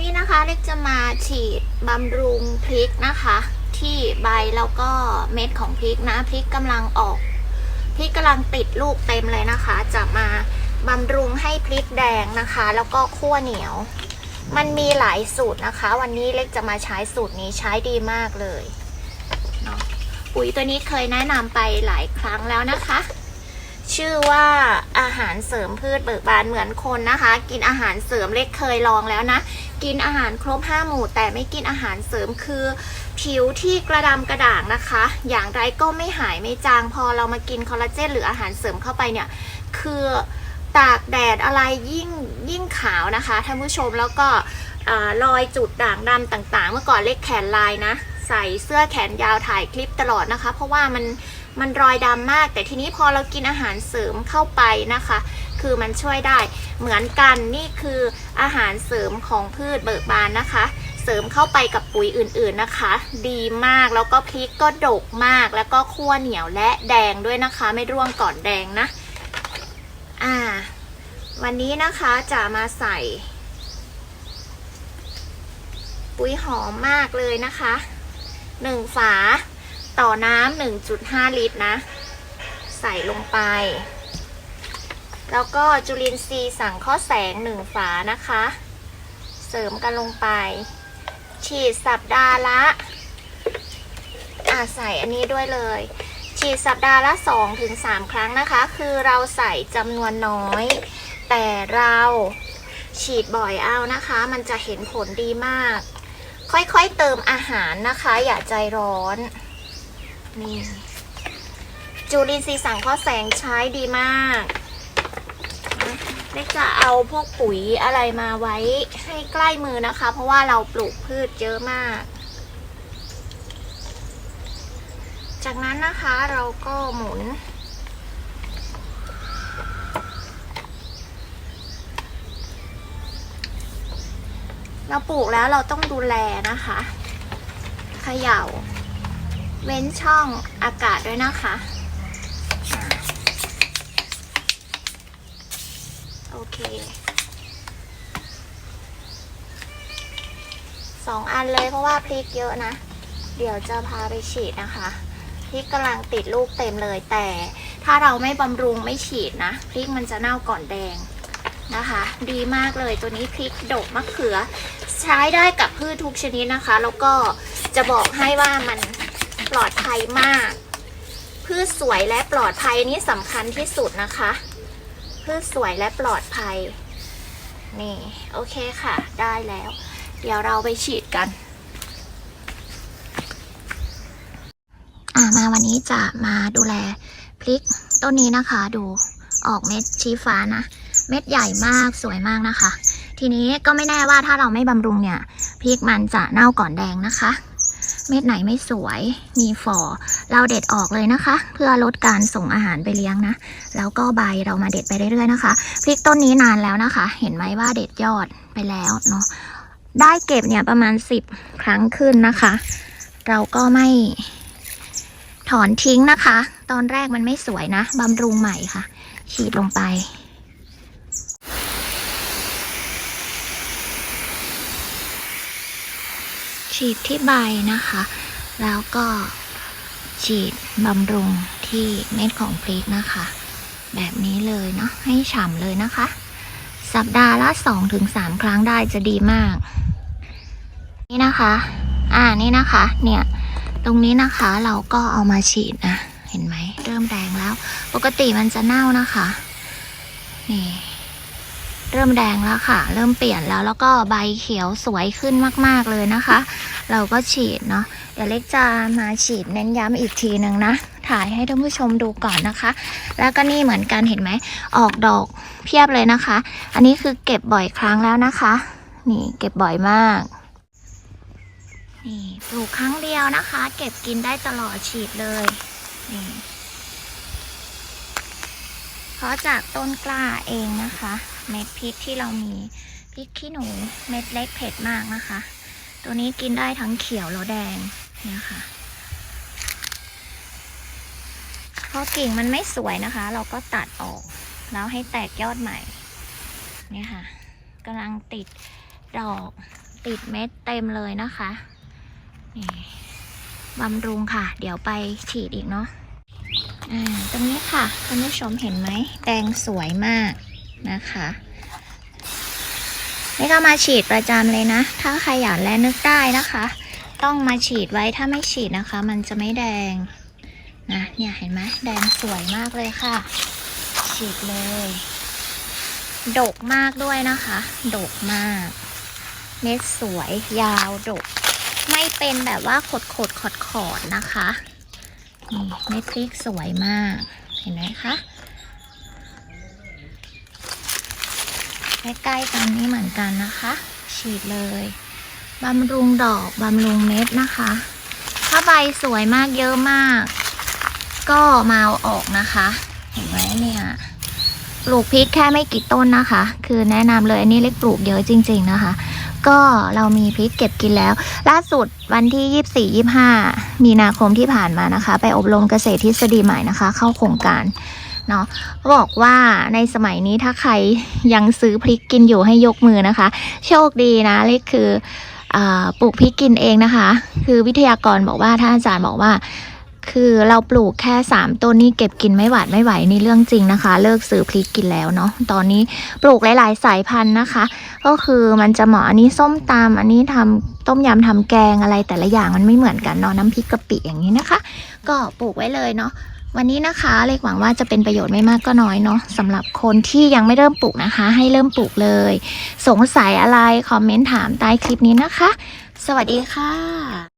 นี้นะคะเล็กจะมาฉีดบำรุงพริกนะคะ ที่ใบแล้วก็เม็ดของพริกนะพริกกำลังออกพริกกำลังติดลูกเต็มเลยนะคะ จะมาบำรุงให้พริกแดงนะคะ แล้วก็ขั้วเหนียว มันมีหลายสูตรนะคะ วันนี้เล็กจะมาใช้สูตรนี้ใช้ดีมากเลยเนาะปุ๋ยตัวนี้เคยแนะนำไปหลายครั้งแล้วนะคะ ชื่อว่าอาหารเสริมพืชเบิกบานเหมือนคนนะคะ กินอาหารเสริมเล็กเคยลองแล้วนะ กินอาหารครบห้าหมู่ แต่ไม่กินอาหารเสริมคือ ผิวที่กระดำกระด่างนะคะ อย่างไรก็ไม่หายไม่จางพอเรามากินคอลลาเจนหรืออาหารเสริมเข้าไปเนี่ย คือตากแดดอะไรยิ่งยิ่งขาวนะคะท่านผู้ชมแล้วก็เอ่อรอยจุดด่างดำต่างๆ เมื่อก่อนเล็กแขนลายนะ ใส่เสื้อแขนยาวถ่ายคลิปตลอดนะคะ เพราะว่ามัน มันรอยดำมาก แต่ทีนี้พอเรากินอาหารเสริมเข้าไปนะคะ คือมันช่วยได้เหมือนกันนี่คืออาหารเสริมของพืชเบิกบานนะคะ เสริมเข้าไปกับปุ๋ยอื่นๆนะคะ ดีมากแล้วก็พริกก็ดกมากแล้วก็คั่วเหนียวและแดงด้วยนะคะ ไม่ร่วงก่อนแดงนะอ่า วันนี้นะคะจะมาใส่ ปุ๋ยหอมมากเลยนะคะหนึ่งฝา ต่อน้ำหนึ่งจุดห้าลิตรนะ ใส่ลงไป แล้วก็จุลินทรีย์สังเคราะห์แสงหนึ่งฝานะคะ เสริมกันลงไป ฉีดสัปดาห์ละอ่าใส่อันนี้ด้วยเลย ฉีดสัปดาห์ละ2ถึง3ครั้งนะคะ คือเราใส่จำนวนน้อย แต่เราฉีดบ่อยเอานะคะ มันจะเห็นผลดีมาก ค่อยๆเติมอาหารนะคะ อย่าใจร้อน นี่จูลินทรีย์สังเคราะห์แสงใช้ดีมากเล็กจะเอาพวกปุ๋ยอะไรมาไว้ให้ใกล้มือนะคะ เพราะว่าเราปลูกพืชเยอะมาก จากนั้นนะคะเราก็หมุน เราปลูกแล้วเราต้องดูแลนะคะเขย่า เว้นช่องอากาศด้วยนะคะ โอเคสองอันเลยเพราะว่าพริกเยอะนะ เดี๋ยวจะพาไปฉีดนะคะพริกกำลังติดลูกเต็มเลยแต่ถ้าเราไม่บำรุงไม่ฉีดนะพริกมันจะเน่าก่อนแดงนะคะ ดีมากเลยตัวนี้พริกดกมะเขือ ใช้ได้กับพืชทุกชนิดนะคะ แล้วก็จะบอกให้ว่ามัน ลอดภัยมาก พืชสวยและปลอดภัยนี่สำคัญที่สุดนะคะ พืชสวยและปลอดภัย นี่โอเคค่ะ ได้แล้ว เดี๋ยวเราไปฉีดกันอ่ามาวันนี้จะมาดูแลพริกต้นนี้นะคะ ดูออกเม็ดชี้ฟ้านะเม็ดใหญ่มากสวยมากนะคะ ทีนี้ก็ไม่แน่ว่าถ้าเราไม่บำรุงเนี่ยพริกมันจะเน่าก่อนแดงนะคะ เม็ดไหนไม่สวยมีฝ่อเราเด็ดออกเลยนะคะ เพื่อลดการส่งอาหารไปเลี้ยงนะ แล้วก็ใบเรามาเด็ดไปเรื่อยๆนะคะพริกต้นนี้นานแล้วนะคะ เห็นไหมว่าเด็ดยอดไปแล้วเนาะได้เก็บเนี่ยประมาณ 10 ครั้งขึ้นนะคะ เราก็ไม่ถอนทิ้งนะคะ ตอนแรกมันไม่สวยนะบำรุงใหม่ค่ะ ฉีดลงไป ฉีดที่ใบนะคะ แล้วก็ฉีดบำรุงที่เม็ดของพริกนะคะ แบบนี้เลยเนาะให้ฉ่ำเลยนะคะ สัปดาห์ละ2-3 ครั้งได้จะดีมาก นี่นะคะ อ่านี่นะคะ เนี่ยตรงนี้นะคะเราก็เอามาฉีดนะ เห็นไหมเริ่มแดงแล้ว ปกติมันจะเน่านะคะ นี่ เริ่มแดงแล้วค่ะ เริ่มเปลี่ยนแล้วแล้วก็ใบเขียวสวยขึ้นมากๆเลยนะคะ เราก็ฉีดเนาะเดี๋ยวเล็กจะมาฉีดเน้นย้ำอีกทีหนึ่งนะ ถ่ายให้ท่านผู้ชมดูก่อนนะคะ แล้วก็นี่เหมือนกันเห็นไหมออกดอกเพียบเลยนะคะ อันนี้คือเก็บบ่อยครั้งแล้วนะคะ นี่เก็บบ่อยมากนี่ปลูกครั้งเดียวนะคะ เก็บกินได้ตลอดฉีดเลยนี่ เพราะจากต้นกล้าเองนะคะ เม็ดพริกที่เรามีพริกขี้หนูเม็ดเล็กเผ็ดมากนะคะ ตัวนี้กินได้ทั้งเขียวแล้วแดงเนี่ยค่ะพราะกิ่งมันไม่สวยนะคะ เราก็ตัดออก แล้วให้แตกยอดใหม่เนี่ยค่ะกำลังติดดอกติดเม็ดเต็มเลยนะคะนี่บำรุงค่ะ เดี๋ยวไปฉีดอีกเนาะ ตรงนี้ค่ะคุณผู้ชมเห็นไหมแดงสวยมากนะคะ นี่ก็มาฉีดประจำเลยนะ ถ้าใครอยากและนึกได้นะคะ ต้องมาฉีดไว้ถ้าไม่ฉีดนะคะ มันจะไม่แดงนะเนี่ยเห็นไหมแดงสวยมากเลยค่ะ ฉีดเลยดกมากด้วยนะคะ ดกมาก เม็ดสวยยาวดก ไม่เป็นแบบว่าขดขดขอดขอดๆนะคะ เม็ดพริกสวยมาก เห็นไหมคะใกล้ๆกันนี้เหมือนกันนะคะ ฉีดเลยบำรุงดอกบำรุงเม็ดนะคะ ถ้าใบสวยมากเยอะมาก ก็มาเอาออกนะคะ เห็นไหมเนี่ยปลูกพริกแค่ไม่กี่ต้นนะคะ คือแนะนำเลยอันนี้เล็กปลูกเยอะจริง ๆนะคะ ก็เรามีพริกเก็บกินแล้ว ล่าสุดวันที่ 24 25 มีนาคมที่ผ่านมานะคะ ไปอบรมเกษตรทฤษฎีใหม่นะคะ เข้าโครงการเนาะบอกว่าในสมัยนี้ถ้าใครยังซื้อพริกกินอยู่ให้ยกมือนะคะ โชคดีนะเล็กคืออปลูกพริกกินเองนะคะ คือวิทยากรบอกว่าท่านอาจารย์บอกว่า คือเราปลูกแค่สามต้นนี่เก็บกินไม่หวาดไม่ไหวนี่เรื่องจริงนะคะ เลิกซื้อพริกกินแล้วเนาะตอนนี้ปลูกหลาย ๆ สายพันธุ์นะคะ ก็คือมันจะเหมาะอันนี้ส้มตำอันนี้ทำต้มยำทำแกงอะไรแต่ละอย่างมันไม่เหมือนกันเนาะน้ำพริกกะปิอย่างนี้นะคะ ก็ปลูกไว้เลยเนาะวันนี้นะคะเล็กหวังว่าจะเป็นประโยชน์ไม่มากก็น้อยเนาะสำหรับคนที่ยังไม่เริ่มปลูกนะคะ ให้เริ่มปลูกเลย สงสัยอะไรคอมเมนต์ถามใต้คลิปนี้นะคะ สวัสดีค่ะ